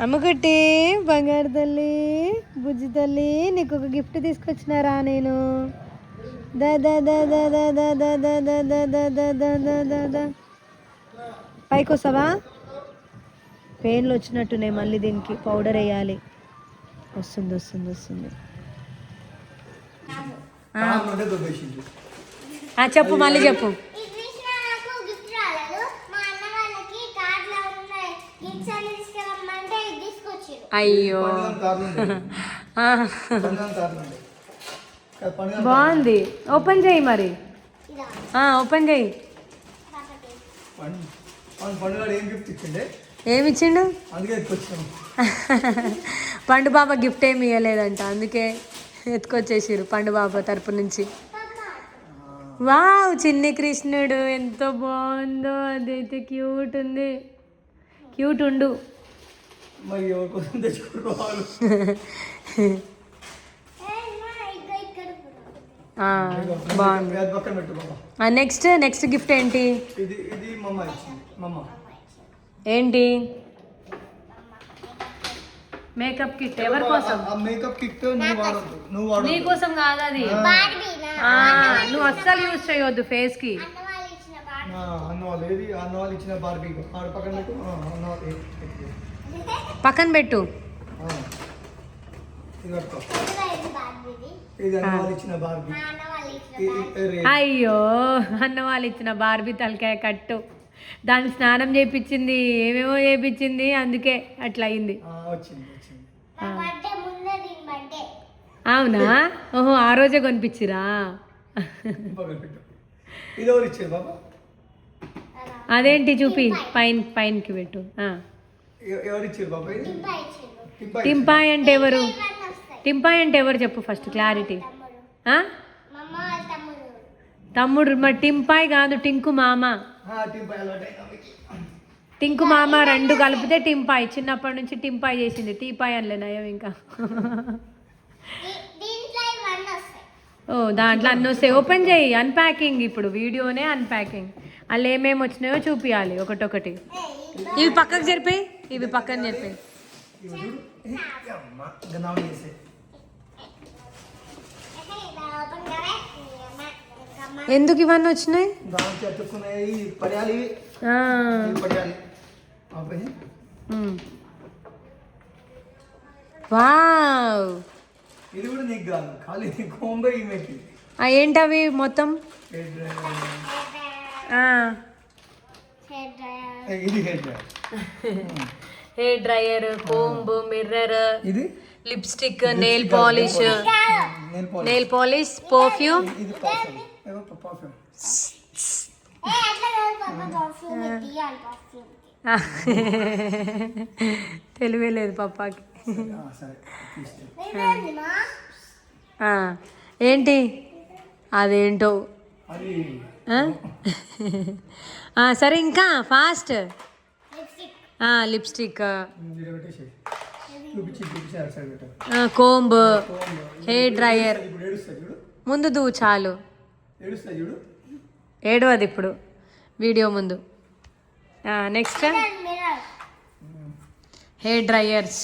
అమ్మగుట్టి బంగారు తల్లి బుజ్జి తల్లి నీకు ఒక గిఫ్ట్ తీసుకొచ్చినారా నేను పైకి వస్తావా పెయిన్లు వచ్చినట్టునే మళ్ళీ దీనికి పౌడర్ వేయాలి వస్తుంది వస్తుంది వస్తుంది చెప్పు మళ్ళీ చెప్పు అయ్యో. బాగుంది. ఓపెన్ చేయి మరి. ఓపెన్ చేయి. ఏమి ఇచ్చిండు? పండు బాబా గిఫ్ట్ ఏమి ఇవ్వలేదంట అందుకే ఎత్తుకొచ్చేసిరు పండు బాబా తరపు నుంచి. వావ్ చిన్ని కృష్ణుడు ఎంత బాగుందో అదైతే క్యూట్ ఉంది. క్యూట్ ఉండు. నెక్స్ట్ నెక్స్ట్ గిఫ్ట్ ఏంటి? ఏంటి? మేకప్ కిట్ ఎవరి కోసం? మేకప్ కిట్ నీ కోసం కాదు అది. నువ్వు అస్సలు యూజ్ చేయొద్దు ఫేస్కి అన్నవాళ్ళు ఏది? అన్నవాళ్ళు ఇచ్చిన బార్బీ. పక్కన పక్కన పెట్టు. అయ్యో అన్న వాళ్ళు ఇచ్చిన బార్బీ తలకాయ కట్టు. దాన్ని స్నానం చేయించింది ఏమేమో చేయించింది అందుకే అట్లా అయింది. అవునా? ఓహో ఆ రోజే కొనిపించిరా? అదేంటి చూపి? పైన. పైన్కి పెట్టు. ఎవరిచ్చారు బాబాయ్? టింపాయ్ అంటే ఎవరు? టింపాయ్ అంటే ఎవరు చెప్పు ఫస్ట్ క్లారిటీ. తమ్ముడు. మరి టింపాయ్ కాదు టింకు మామ. టింకు మామ రెండు కలిపితే టింపాయ్. చిన్నప్పటి నుంచి టింపాయ్ చేసింది. టీపాయ్ అనలేనాయో ఇంకా. ఓ దాంట్లో అన్నీ వస్తాయి. ఓపెన్ చేయి. అన్ప్యాకింగ్ ఇప్పుడు. వీడియోనే అన్ప్యాకింగ్ వాళ్ళు ఏమేమి వచ్చినాయో చూపించాలి ఒకటొకటి. ఇవి పక్కకు జరిపి. ఇవి పక్కన చెప్పేది ఎందుకు ఇవన్నీ వచ్చినాయి? ఏంటవి మొత్తం? Hair dryer hair comb mirror ఇది? Lipstick nail polish nail polish perfume తెలివే లేదు పప్పాకి ఏంటి? అదేంటో సరే ఇంకా fast. Lipstick. Comb hair dryer. ముందు దూ చాలు. ఏడవది ఇప్పుడు. వీడియో ముందు. Next hair dryers.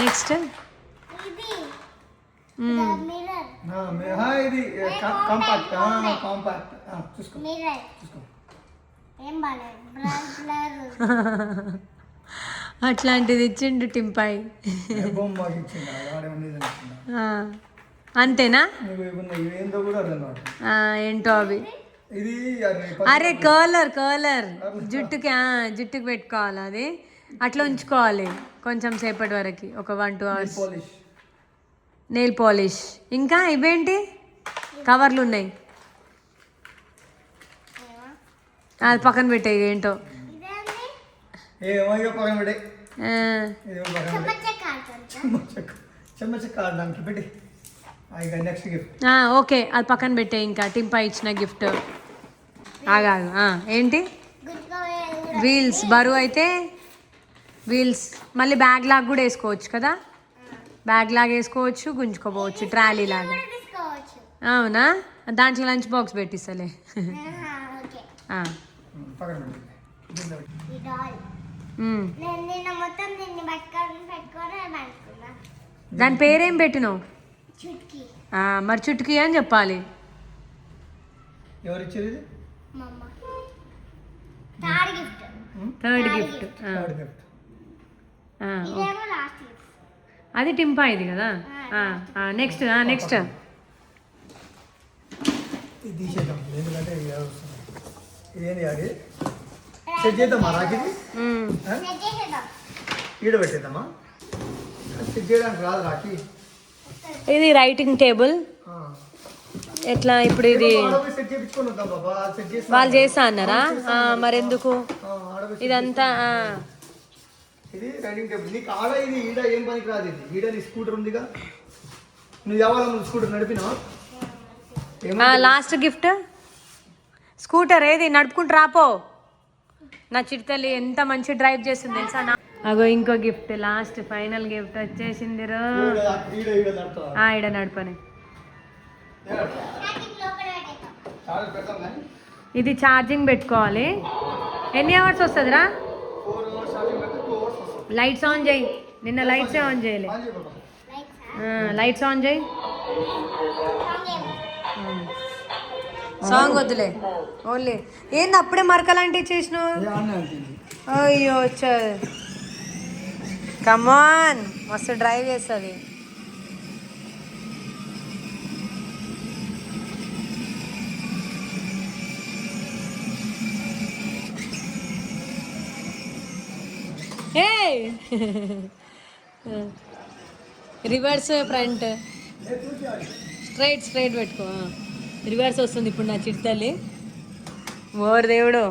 నెక్స్ట్ ఇది కాంపాక్ట్ కాంపాక్ట్ చూసుకో చూసుకో అట్లాంటిది ఇచ్చిండు టింపాయి. అంతేనా? ఏంటో అవి? అరే కర్లర్ కలర్ జుట్టుకి జుట్టుకి పెట్టుకోవాలి అది? అట్లా ఉంచుకోవాలి కొంచెం సేపటి వరకు ఒక one two hours. Nail polish ఇంకా ఇవేంటి? కవర్లు ఉన్నాయి. అది పక్కన పెట్టే ఏంటో. ఓకే. అది పక్కన పెట్టే ఇంకా. టింపా ఇచ్చిన గిఫ్ట్ ఆగా ఏంటి? వీల్స్ బరువు అయితే వీల్స్ మళ్ళీ బ్యాగ్ లాగా కూడా వేసుకోవచ్చు కదా? బ్యాగ్ లాగా వేసుకోవచ్చు గుంజుకోపోవచ్చు ట్రాలీ లాగా. అవునా? దాంట్లో లంచ్ బాక్స్ పెట్టిస్తలే. దాని పేరేం పెట్టినావు? మరి చుట్టుకి అని చెప్పాలి. థర్డ్ గిఫ్ట్ థర్డ్ గిఫ్ట్ అది టింపా ఇది కదా నెక్స్ట్ నెక్స్ట్ ఇది తీసేద్దాం. ఎందుకంటే ఇది వస్తుంది? ఇదేంది అది? సెట్ చేద్దామా రాకిది ఆ? సెట్ చేసేద్దాం. ఈడ పెట్టేద్దామా? సెట్ చేయడానికి రాదు రాకి ఇది రైటింగ్ టేబుల్. ఎట్లా ఇప్పుడు ఇది? వాళ్ళు చేస్తా అన్నారా? మరెందుకు? ఇదంతా ఆ, ఇది రైడింగ్ టేబుల్ నీకు ఆడ ఇది ఈడ ఏం పనికి రాదు ఇది. ఈడ నీ స్కూటర్ ఉందిగా. నువ్వు ఎవరు నువ్వు స్కూటర్ నడిపినా లాస్ట్ గిఫ్ట్ స్కూటర్ ఏది? నడుపుకుంటూ రాపో నా చిట్టలి ఎంత మంచి డ్రైవ్ చేస్తుంది తెలుసా? నా అగో ఇంకో గిఫ్ట్ లాస్ట్ ఫైనల్ గిఫ్ట్ వచ్చేసింది ఈడ నడపని. ఇది ఛార్జింగ్ పెట్టుకోవాలి. ఎన్ని అవర్స్ వస్తుందిరా ఫోర్ అవర్స్ ఛార్జింగ్ పెడితే టూ అవర్స్ వస్తుంది లైట్స్ ఆన్ చేయి. నిన్న లైట్సే ఆన్ చేయలే. లైట్స్ ఆన్ చేయి. సాంగ్ వద్దులే. ఓన్లీ. ఏంది అప్పుడే మరకలాంటివి చేసినావు? అయ్యో కమాన్ మస్తు డ్రైవ్ చేస్తుంది. ఏ రివర్స్ ఫ్రంట్ స్ట్రైట్ స్ట్రైట్ పెట్టుకో. రివర్స్ వస్తుంది ఇప్పుడు నా చిట్తల్లి ఓరు దేవుడు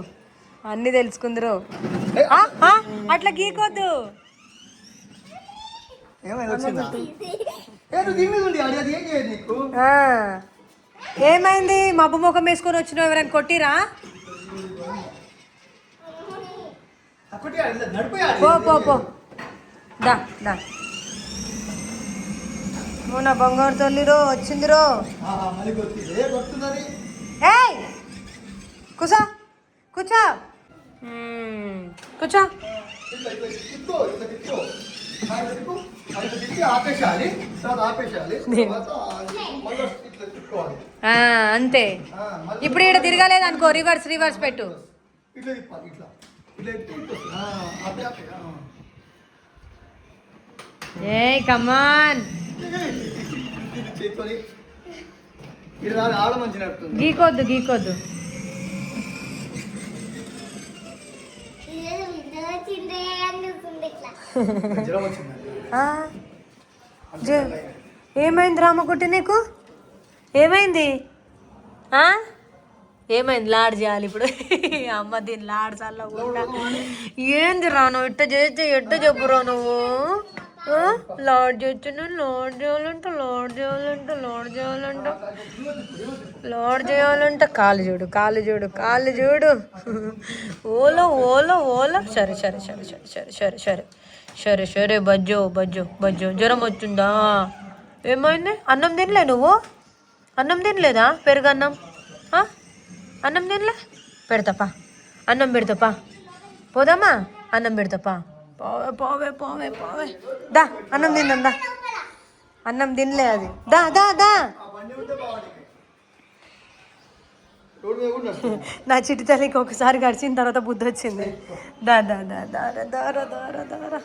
అన్నీ తెలుసుకుందరు. అట్లా గీకొద్దు. ఏమైంది? మబ్బు ముఖం వేసుకొని వచ్చినావు ఎవరైనా కొట్టిరా? పో మొన్న బంగారు తల్లిరో వచ్చిందిరో. కుసా కూర్చో. కూర్చో. అంతే. ఇప్పుడు ఇక్కడ తిరగలేదు అనుకో రివర్స్ రివర్స్ పెట్టు. ఇట్లా. ఏ కమాన్ గీకొద్దు గీకొద్దు. ఏమైంది రామకుట్టి నీకు? ఏమైంది? ఆ? ఏమైంది? లాడ్ చేయాలి ఇప్పుడు. అమ్మ దీన్ని లాడ్ చల్లకుండా ఏంది రా నువ్వు? ఇట్ట చేస్తే ఎట్ట చెప్పురా నువ్వు? లాడ్ చేస్తున్నా లాడ్ చేయాలంట లాడ్ చేయాలంట లాడ్ చేయాలంట. లాడ్ చేయాలంట. కాలు చూడు కాలు చూడు కాలు చూడు. ఓలో ఓలో ఓలో. సరే సరే సరే సరే సరే సరే సరే. సరే సరే బజ్జో బజ్జో బజ్జో. జ్వరం వచ్చిందా? ఏమైంది? అన్నం తినలే నువ్వు? అన్నం తినలేదా? పెరుగన్నం? ఆ? అన్నం తినలే? పెడతాపా. అన్నం పెడతాపా. పోదామా? అన్నం పెడతాపా. పోవే పోవే పోవే పోవే. దా అన్నం తిందాం దా. అన్నం తినలే అది. దా దా దా. నా చిటి తల్లికి ఒకసారి గడిచిన తర్వాత బుద్ధి వచ్చింది. దా దా దా దార దారా దారా దారా